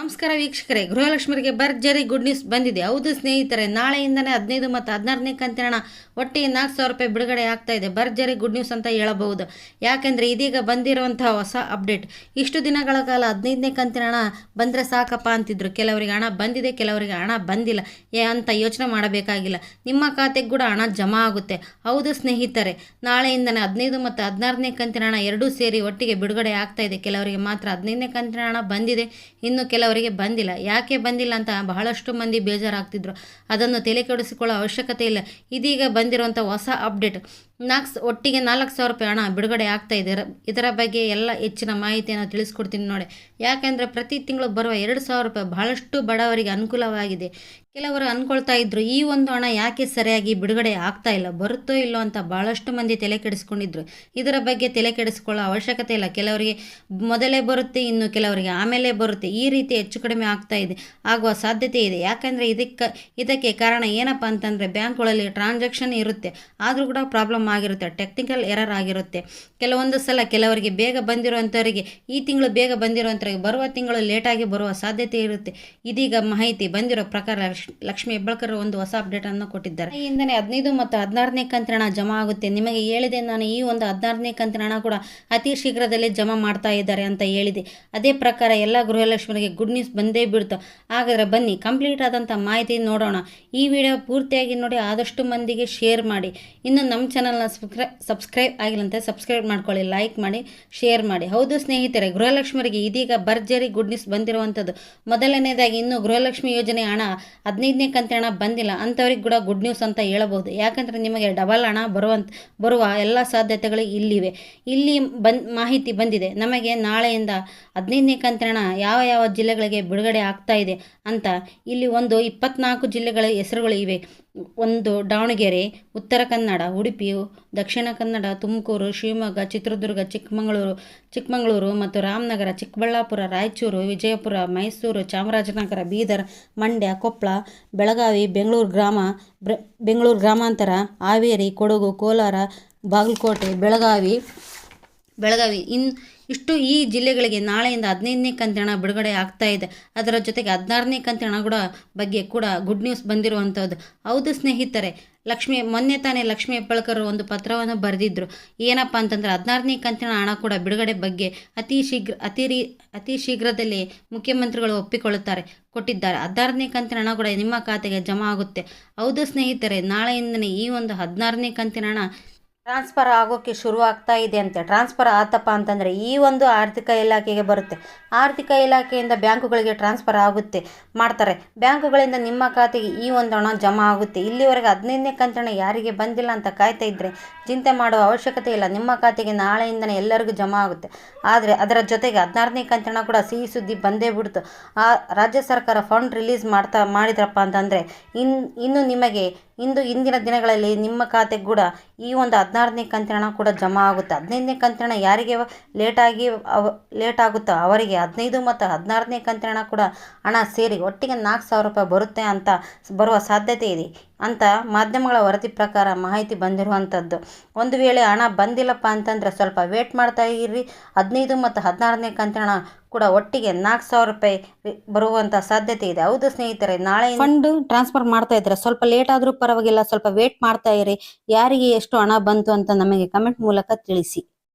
ನಮಸ್ಕಾರ ವೀಕ್ಷಕರೇ, ಗೃಹಲಕ್ಷ್ಮರಿಗೆ ಭರ್ಜರಿ ಗುಡ್ ನ್ಯೂಸ್ ಬಂದಿದೆ. ಹೌದು ಸ್ನೇಹಿತರೆ, ನಾಳೆಯಿಂದನೇ ಹದಿನೈದು ಮತ್ತು ಹದಿನಾರನೇ ಕಂತಿನ ಒಟ್ಟಿಗೆ ನಾಲ್ಕು ಸಾವಿರ ರೂಪಾಯಿ ಬಿಡುಗಡೆ ಆಗ್ತಾ ಇದೆ. ಭರ್ಜರಿ ಗುಡ್ ನ್ಯೂಸ್ ಅಂತ ಹೇಳಬಹುದು. ಯಾಕೆಂದರೆ ಇದೀಗ ಬಂದಿರುವಂತಹ ಹೊಸ ಅಪ್ಡೇಟ್ ಇಷ್ಟು ದಿನಗಳ ಕಾಲ ಹದಿನೈದನೇ ಕಂತಿನ ಹಣ ಬಂದರೆ ಸಾಕಪ್ಪ ಅಂತಿದ್ರು. ಕೆಲವರಿಗೆ ಹಣ ಬಂದಿದೆ, ಕೆಲವರಿಗೆ ಹಣ ಬಂದಿಲ್ಲ. ಏ, ಅಂತ ಯೋಚನೆ ಮಾಡಬೇಕಾಗಿಲ್ಲ. ನಿಮ್ಮ ಖಾತೆಗೆ ಕೂಡ ಹಣ ಜಮಾ ಆಗುತ್ತೆ. ಹೌದು ಸ್ನೇಹಿತರೆ, ನಾಳೆಯಿಂದನೇ ಹದಿನೈದು ಮತ್ತು ಹದಿನಾರನೇ ಕಂತಿನ ಹಣ ಎರಡೂ ಸೇರಿ ಒಟ್ಟಿಗೆ ಬಿಡುಗಡೆ ಆಗ್ತಾ ಇದೆ. ಕೆಲವರಿಗೆ ಮಾತ್ರ ಹದಿನೈದನೇ ಕಂತಿನ ಹಣ ಬಂದಿದೆ. ಇನ್ನು ಕೆಲವರಿಗೆ ಬಂದಿಲ್ಲ. ಯಾಕೆ ಬಂದಿಲ್ಲ ಅಂತ ಬಹಳಷ್ಟು ಮಂದಿ ಬೇಜಾರಾಗ್ತಿದ್ರು. ಅದನ್ನು ತಲೆ ಕೆಡಿಸಿಕೊಳ್ಳೋ ಅವಶ್ಯಕತೆ ಇಲ್ಲ. ಇದೀಗ ಬಂದಿರುವಂಥ ಹೊಸ ಅಪ್ಡೇಟ್. ನಾಲ್ಕು ಒಟ್ಟಿಗೆ ನಾಲ್ಕು ಸಾವಿರ ರೂಪಾಯಿ ಹಣ ಬಿಡುಗಡೆ ಆಗ್ತಾ ಇದೆ. ಇದರ- ಬಗ್ಗೆ ಎಲ್ಲ ಹೆಚ್ಚಿನ ಮಾಹಿತಿಯನ್ನು ತಿಳಿಸ್ಕೊಡ್ತೀನಿ ನೋಡಿ. ಯಾಕೆಂದರೆ ಪ್ರತಿ ತಿಂಗಳು ಬರುವ ಎರಡು ಸಾವಿರ ರೂಪಾಯಿ ಬಹಳಷ್ಟು ಬಡವರಿಗೆ ಅನುಕೂಲವಾಗಿದೆ. ಕೆಲವರು ಅಂದ್ಕೊಳ್ತಾ ಇದ್ದರು ಈ ಒಂದು ಹಣ ಯಾಕೆ ಸರಿಯಾಗಿ ಬಿಡುಗಡೆ ಆಗ್ತಾ ಇಲ್ಲ, ಬರುತ್ತೋ ಇಲ್ಲೋ ಅಂತ ಭಾಳಷ್ಟು ಮಂದಿ ತಲೆ ಕೆಡಿಸ್ಕೊಂಡಿದ್ರು. ಇದರ ಬಗ್ಗೆ ತಲೆ ಕೆಡಿಸ್ಕೊಳ್ಳೋ ಅವಶ್ಯಕತೆ ಇಲ್ಲ. ಕೆಲವರಿಗೆ ಮೊದಲೇ ಬರುತ್ತೆ, ಇನ್ನು ಕೆಲವರಿಗೆ ಆಮೇಲೆ ಬರುತ್ತೆ. ಈ ರೀತಿ ಹೆಚ್ಚು ಕಡಿಮೆ ಆಗ್ತಾ ಇದೆ, ಆಗುವ ಸಾಧ್ಯತೆ ಇದೆ. ಯಾಕಂದರೆ ಇದಕ್ಕೆ ಇದಕ್ಕೆ ಕಾರಣ ಏನಪ್ಪ ಅಂತಂದರೆ ಬ್ಯಾಂಕ್ಗಳಲ್ಲಿ ಟ್ರಾನ್ಸಾಕ್ಷನ್ ಇರುತ್ತೆ. ಆದರೂ ಕೂಡ ಪ್ರಾಬ್ಲಮ್ ಆಗಿರುತ್ತೆ ಟೆಕ್ನಿಕಲ್ ಎರರ್ ಆಗಿರುತ್ತೆ. ಕೆಲವೊಂದು ಸಲ ಕೆಲವರಿಗೆ ಬೇಗ ಬಂದಿರುವಂಥವರಿಗೆ ಈ ತಿಂಗಳು ಬೇಗ ಬಂದಿರುವಂಥವರಿಗೆ ಬರುವ ತಿಂಗಳು ಲೇಟಾಗಿ ಬರುವ ಸಾಧ್ಯತೆ ಇರುತ್ತೆ. ಇದೀಗ ಮಾಹಿತಿ ಬಂದಿರೋ ಪ್ರಕಾರ ಲಕ್ಷ್- ಲಕ್ಷ್ಮಿ ಹೆಬ್ಬಳ್ಕರ್ ಒಂದು ಹೊಸ ಅಪ್ಡೇಟನ್ನು ಕೊಟ್ಟಿದ್ದಾರೆ. ಇಂದನೇ ಹದಿನೈದು ಮತ್ತು ಹದಿನಾರನೇ ಕಂತಿನ ಹಣ ಜಮಾ ಆಗುತ್ತೆ. ನಿಮಗೆ ಹೇಳಿದೆ, ನಾನು ಈ ಒಂದು ಹದಿನಾರನೇ ಹಣ ಕೂಡ ಅತಿ ಶೀಘ್ರದಲ್ಲೇ ಜಮಾ ಮಾಡ್ತಾ ಇದ್ದಾರೆ ಅಂತ ಹೇಳಿದೆ. ಅದೇ ಪ್ರಕಾರ ಎಲ್ಲ ಗೃಹಲಕ್ಷ್ಮರಿಗೆ ಗುಡ್ ನ್ಯೂಸ್ ಬಂದೇ ಬಿಡ್ತು. ಹಾಗಾದರೆ ಬನ್ನಿ ಕಂಪ್ಲೀಟ್ ಆದಂಥ ಮಾಹಿತಿ ನೋಡೋಣ. ಈ ವಿಡಿಯೋ ಪೂರ್ತಿಯಾಗಿ ನೋಡಿ ಆದಷ್ಟು ಮಂದಿಗೆ ಶೇರ್ ಮಾಡಿ. ಇನ್ನು ನಮ್ಮ ಚಾನಲ್ನ ಸಬ್ಸ್ಕ್ರೈ ಸಬ್ಸ್ಕ್ರೈಬ್ ಆಗಿಲ್ಲಂತೆ ಸಬ್ಸ್ಕ್ರೈಬ್ ಮಾಡ್ಕೊಳ್ಳಿ, ಲೈಕ್ ಮಾಡಿ, ಶೇರ್ ಮಾಡಿ. ಹೌದು ಸ್ನೇಹಿತರೆ ಗೃಹಲಕ್ಷ್ಮರಿಗೆ ಇದೀಗ ಭರ್ಜರಿ ಗುಡ್ ನ್ಯೂಸ್ ಬಂದಿರುವಂಥದ್ದು. ಮೊದಲನೇದಾಗಿ ಇನ್ನೂ ಗೃಹಲಕ್ಷ್ಮಿ ಯೋಜನೆ ಹಣ ಹದಿನೈದನೇ ಕಂತಿನ ಹಣ ಬಂದಿಲ್ಲ, ಅಂಥವ್ರಿಗೆ ಕೂಡ ಗುಡ್ ನ್ಯೂಸ್ ಅಂತ ಹೇಳಬಹುದು. ಯಾಕಂದರೆ ನಿಮಗೆ ಡಬಲ್ ಹಣ ಬರುವಂತ, ಬರುವ ಎಲ್ಲ ಸಾಧ್ಯತೆಗಳು ಇಲ್ಲಿವೆ. ಇಲ್ಲಿ ಮಾಹಿತಿ ಬಂದಿದೆ. ನಮಗೆ ನಾಳೆಯಿಂದ ಹದಿನೈದನೇ ಕಂತಿನ ಹಣ ಯಾವ ಯಾವ ಜಿಲ್ಲೆಗಳಿಗೆ ಬಿಡುಗಡೆ ಆಗ್ತಾ ಇದೆ ಅಂತ ಇಲ್ಲಿ ಒಂದು ಇಪ್ಪತ್ನಾಲ್ಕು ಜಿಲ್ಲೆಗಳ ಹೆಸರುಗಳು ಇವೆ. ಒಂದು ದಾವಣಗೆರೆ, ಉತ್ತರ ಕನ್ನಡ, ಉಡುಪಿ, ದಕ್ಷಿಣ ಕನ್ನಡ, ತುಮಕೂರು, ಶಿವಮೊಗ್ಗ, ಚಿತ್ರದುರ್ಗ, ಚಿಕ್ಕಮಗಳೂರು ಚಿಕ್ಕಮಗಳೂರು ಮತ್ತು ರಾಮನಗರ, ಚಿಕ್ಕಬಳ್ಳಾಪುರ, ರಾಯಚೂರು, ವಿಜಯಪುರ, ಮೈಸೂರು, ಚಾಮರಾಜನಗರ, ಬೀದರ್, ಮಂಡ್ಯ ಕೊಪ್ಪಳ ಬೆಳಗಾವಿ, ಬೆಂಗಳೂರು ಗ್ರಾಮ ಬೆಂಗಳೂರು ಗ್ರಾಮಾಂತರ, ಹಾವೇರಿ, ಕೊಡಗು, ಕೋಲಾರ, ಬಾಗಲಕೋಟೆ, ಬೆಳಗಾವಿ ಬೆಳಗಾವಿ. ಇನ್ ಇಷ್ಟು ಈ ಜಿಲ್ಲೆಗಳಿಗೆ ನಾಳೆಯಿಂದ ಹದಿನೈದನೇ ಕಂತಿನ ಬಿಡುಗಡೆ ಆಗ್ತಾ ಇದೆ. ಅದರ ಜೊತೆಗೆ ಹದಿನಾರನೇ ಕಂತಿನ ಕೂಡ ಬಗ್ಗೆ ಕೂಡ ಗುಡ್ ನ್ಯೂಸ್ ಬಂದಿರುವಂಥದ್ದು ಹೌದು ಸ್ನೇಹಿತರೆ, ಲಕ್ಷ್ಮಿ, ಮೊನ್ನೆ ತಾನೇ ಲಕ್ಷ್ಮಿ ಹೆಬ್ಬಳ್ಕರ್ ಒಂದು ಪತ್ರವನ್ನು ಬರೆದಿದ್ದರು ಏನಪ್ಪ ಅಂತಂದರೆ ಹದಿನಾರನೇ ಕಂತಿನ ಹಣ ಕೂಡ ಬಿಡುಗಡೆ ಬಗ್ಗೆ ಅತಿ ಶೀಘ್ರ, ಅತಿ ರೀ, ಅತಿ ಶೀಘ್ರದಲ್ಲಿ ಮುಖ್ಯಮಂತ್ರಿಗಳು ಒಪ್ಪಿಕೊಳ್ಳುತ್ತಾರೆ, ಕೊಟ್ಟಿದ್ದಾರೆ. ಹದಿನಾರನೇ ಕಂತಿನ ಹಣ ಕೂಡ ನಿಮ್ಮ ಖಾತೆಗೆ ಜಮಾ ಆಗುತ್ತೆ. ಹೌದು ಸ್ನೇಹಿತರೆ, ನಾಳೆಯಿಂದನೇ ಈ ಒಂದು ಹದಿನಾರನೇ ಕಂತಿನ ಹಣ ಟ್ರಾನ್ಸ್ಫರ್ ಆಗೋಕ್ಕೆ ಶುರು ಆಗ್ತಾ ಇದೆ ಅಂತೆ. ಟ್ರಾನ್ಸ್ಫರ್ ಆತಪ್ಪ ಅಂತಂದರೆ ಈ ಒಂದು ಆರ್ಥಿಕ ಇಲಾಖೆಗೆ ಬರುತ್ತೆ. ಆರ್ಥಿಕ ಇಲಾಖೆಯಿಂದ ಬ್ಯಾಂಕುಗಳಿಗೆ ಟ್ರಾನ್ಸ್ಫರ್ ಆಗುತ್ತೆ, ಮಾಡ್ತಾರೆ. ಬ್ಯಾಂಕುಗಳಿಂದ ನಿಮ್ಮ ಖಾತೆಗೆ ಈ ಒಂದು ಹಣ ಜಮಾ ಆಗುತ್ತೆ. ಇಲ್ಲಿವರೆಗೆ ಹದಿನೈದನೇ ಕಂತಣ ಯಾರಿಗೆ ಬಂದಿಲ್ಲ ಅಂತ ಕಾಯ್ತಾ ಇದ್ದರೆ ಚಿಂತೆ ಮಾಡುವ ಅವಶ್ಯಕತೆ ಇಲ್ಲ. ನಿಮ್ಮ ಖಾತೆಗೆ ನಾಳೆಯಿಂದನೇ ಎಲ್ಲರಿಗೂ ಜಮಾ ಆಗುತ್ತೆ. ಆದರೆ ಅದರ ಜೊತೆಗೆ ಹದಿನಾರನೇ ಕಂತಣ ಕೂಡ ಸಿಹಿ ಸುದ್ದಿ ಬಂದೇ ಬಿಡ್ತು. ಆ, ರಾಜ್ಯ ಸರ್ಕಾರ ಫಂಡ್ ರಿಲೀಸ್ ಮಾಡ್ತಾ, ಮಾಡಿದ್ರಪ್ಪ ಅಂತಂದರೆ ಇನ್, ಇನ್ನು ನಿಮಗೆ ಇಂದು ಇಂದಿನ ದಿನಗಳಲ್ಲಿ ನಿಮ್ಮ ಖಾತೆಗೆ ಕೂಡ ಈ ಒಂದು ಹದಿನಾರನೇ ಕಂತಿನ ಹಣ ಕೂಡ ಜಮಾ ಆಗುತ್ತೆ. ಹದಿನೈದನೇ ಕಂತಿನ ಹಣ ಯಾರಿಗೆ ಲೇಟಾಗಿ ಅವ, ಲೇಟ್ ಆಗುತ್ತೋ ಅವರಿಗೆ ಹದಿನೈದು ಮತ್ತು ಹದಿನಾರನೇ ಕಂತಿನ ಹಣ ಕೂಡ ಹಣ ಸೇರಿ ಒಟ್ಟಿಗೆ ನಾಲ್ಕು ಸಾವಿರ ರೂಪಾಯಿ ಬರುತ್ತೆ ಅಂತ ಬರುವ ಸಾಧ್ಯತೆ ಇದೆ. ಅಂತ ಮಾಧ್ಯಮಗಳ ವರದಿ ಪ್ರಕಾರ ಮಾಹಿತಿ ಬಂದಿರುವಂಥದ್ದು. ಒಂದು ವೇಳೆ ಹಣ ಬಂದಿಲ್ಲಪ್ಪ ಅಂತಂದರೆ ಸ್ವಲ್ಪ ವೇಟ್ ಮಾಡ್ತಾ ಇರ್ರಿ ಹದಿನೈದು ಮತ್ತು ಹದಿನಾರನೇ ಕಂತಿನ ಕೂಡ ಒಟ್ಟಿಗೆ ನಾಲ್ಕು ಸಾವಿರ ರೂಪಾಯಿ ಬರುವಂಥ ಸಾಧ್ಯತೆ ಇದೆ. ಹೌದು ಸ್ನೇಹಿತರೆ ನಾಳೆ ಫಂಡ್ ಟ್ರಾನ್ಸ್ಫರ್ ಮಾಡ್ತಾ ಇದ್ದಾರೆ ಸ್ವಲ್ಪ ಲೇಟ್ ಆದರೂ ಪರವಾಗಿಲ್ಲ, ಸ್ವಲ್ಪ ವೇಟ್ ಮಾಡ್ತಾ ಇರಿ. ಯಾರಿಗೆ ಎಷ್ಟು ಹಣ ಬಂತು ಅಂತ ನಮಗೆ ಕಮೆಂಟ್ ಮೂಲಕ ತಿಳಿಸಿ.